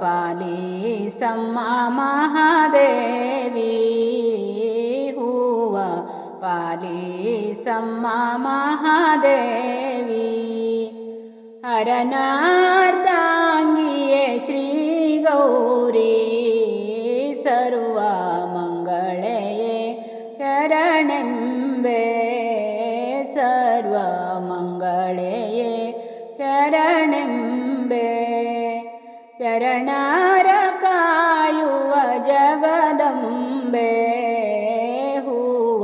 पाली सम्मा Mahadevi. Who've पाली समा महादेवी। हरनार्ताङ्गीय श्रीगौरी सर्वा ಶರಣರ ಕಾಯುವ ಜಗದಂಬೆ ಹೂವ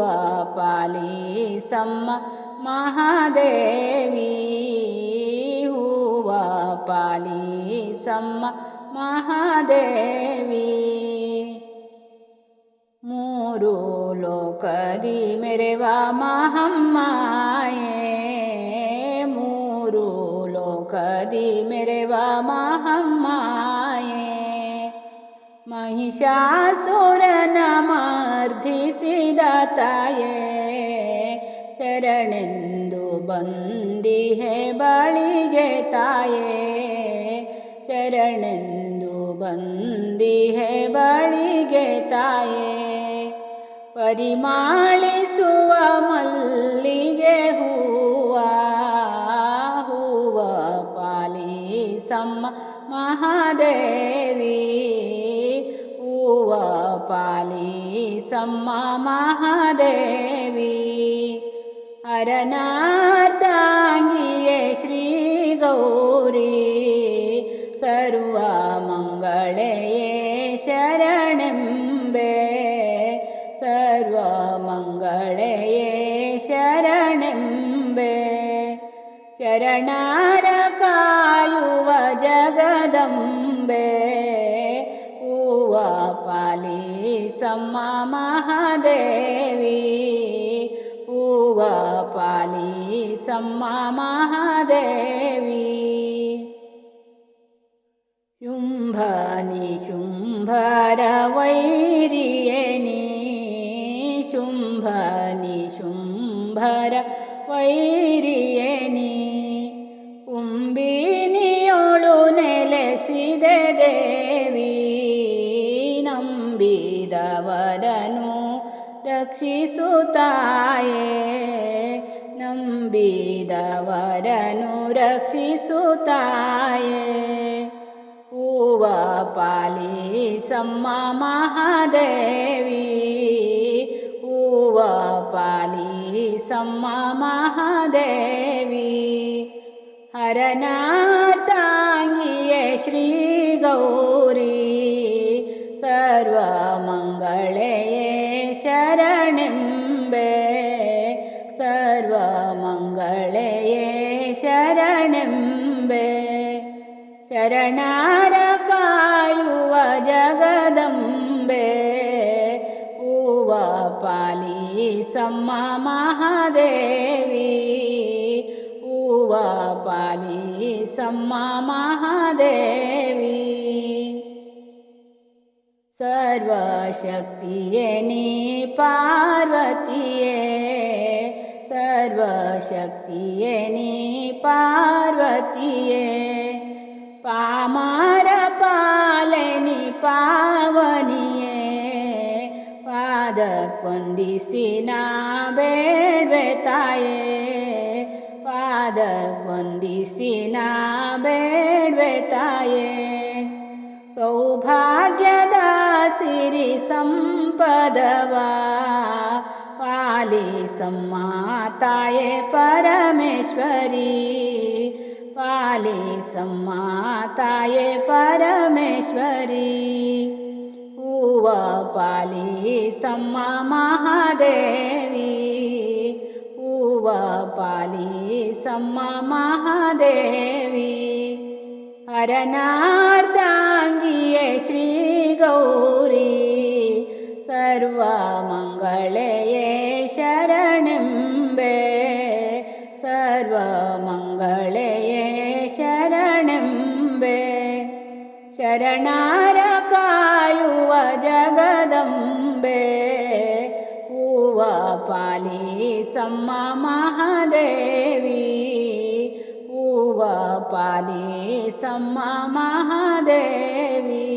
ಪಾಲಿಸಮ್ಮ ಮಹಾದೇವಿ ಹೂವ ಪಾಲಿಸಮ್ಮ ಮಹಾದೇವಿ ಮೂರು ಲೋಕದಿ ಮೆರೆವ ಮಹಮ್ಮಾಯೇ ಲೋಕದಿ ಮೆರೆವ ಮಹಮ್ಮಾಯೇ. ಮಹಿಷಾಸುರನ ಮರ್ಧಿಸಿದ ತಾಯೇ, ಶರಣೆಂದು ಬಂದಿಹೆ ಬಳಿಗೆ ತಾಯೇ. ಶರಣೆಂದು ಬಂದಿಹೆ ಬಳಿಗೆ ತಾಯೇ. ಪರಿಮಾಳಿಸುವ ಮಲ್ಲಿಗೆ ಹೂವ దుర్గమ్మ మహాదేవి ఊవ పాలీసమ్మ మహాదేవి അരനാർദ്ദാംഗിയെ ശ്രീ ഗൗരി. സർവമംഗളയെ ശരണെമ്പേ സർവമംഗളയെ ശരണെമ്പേ ശരണാര ಜಗದಂಬೆ ಹೂವ ಪಾಲಿಸಮ್ಮ ಮಹಾದೇವಿ ಹೂವ ಪಾಲಿಸಮ್ಮ ಮಹಾದೇವಿ ಶುಂಭನಿ ಶುಂಭರ ವೈರಿಯನಿ ಶುಂಭನಿ ಶುಂಭರ ವೈರಿಯನಿ ಕುಂಬಿನಿಯೋಳು ನಂಬಿದವರನು ರಕ್ಷಿಸುತ್ತಾಯೇ ನಂಬಿದವರನು ರಕ್ಷಿಸುತ್ತಾಯೇ ಹೂವ ಪಾಲಿಸಮ್ಮ ಮಹಾದೇವಿ ಹೂವ ಪಾಲಿಸಮ್ಮ ಮಹಾದೇವಿ ಹರನಾರ್ದಾಂಗಿಯೇ ಶ್ರೀ ಗೌರಿ सर्वमङ्गळे एरणिम्बे सर्वमङ्गले एरणिम्बे शरणकायुव जगदम्बे उवा पाली समा महादेवी उवा पाली समहादे ಸರ್ವಶಕ್ತಿಯೇ ನೀ ಪಾರ್ವತಿಯೇ ಸರ್ವಶಕ್ತಿಯೇ ನೀ ಪಾರ್ವತಿಯೇ ಪಾಮಾರ ಪಾಲನಿ ಪಾವನಿಯೇ ಪಾದಕ್ಕೊಂದಿಸಿ ನಾ ಬೇಡ್ವೆ ತಾಯೇ ಪಾದಕ್ಕೊಂದಿಸಿ ನಾ ಬೇಡ್ವೆ ತಾಯೇ ಸೌಭಾಗ್ಯದ सिरिसम्पदवा पाली सम ताय परमेश्वरि। पाली परमेश्वरी। ऊव पाली समा महादेवी। उव पाली समा महादेवी। अरनार्दाङ्गीय श्री ഗൗരി സർവമംഗളയെ ശരണെമ്പേ സർവമംഗളയെ ശരണെമ്പേ ശരണാര കായുവ ജഗദംബേ. പൂവ പാലീസമ്മ മഹാദേവി. പൂവ പാലീസമ്മ മഹാദേവി.